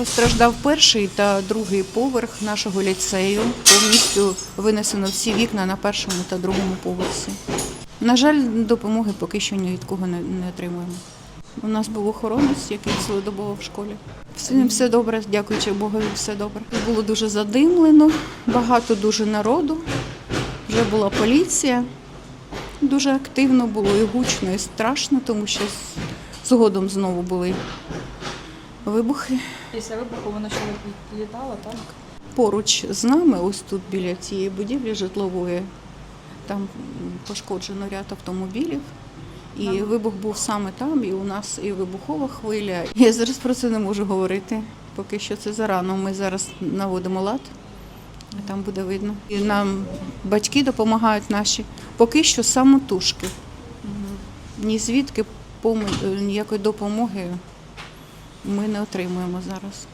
Постраждав перший та другий поверх нашого ліцею. Повністю винесено всі вікна на першому та другому поверсі. На жаль, допомоги поки що ні від кого не, отримуємо. У нас був охоронець, який цілодобово в школі. Ним все добре, дякуючи Богові, все добре. Було дуже задимлено, багато дуже народу. Вже була поліція. Дуже активно було і гучно, і страшно, тому що згодом знову були вибухи. Після вибуху воно ще літало, так? Поруч з нами, ось тут біля цієї будівлі житлової, там пошкоджено ряд автомобілів. І вибух був саме там, і у нас і вибухова хвиля. Я зараз про це не можу говорити. Поки що це зарано. Ми зараз наводимо лад, а там буде видно. І нам батьки допомагають наші. Поки що самотужки. Ні звідки помо- ніякої допомоги ми не отримуємо зараз.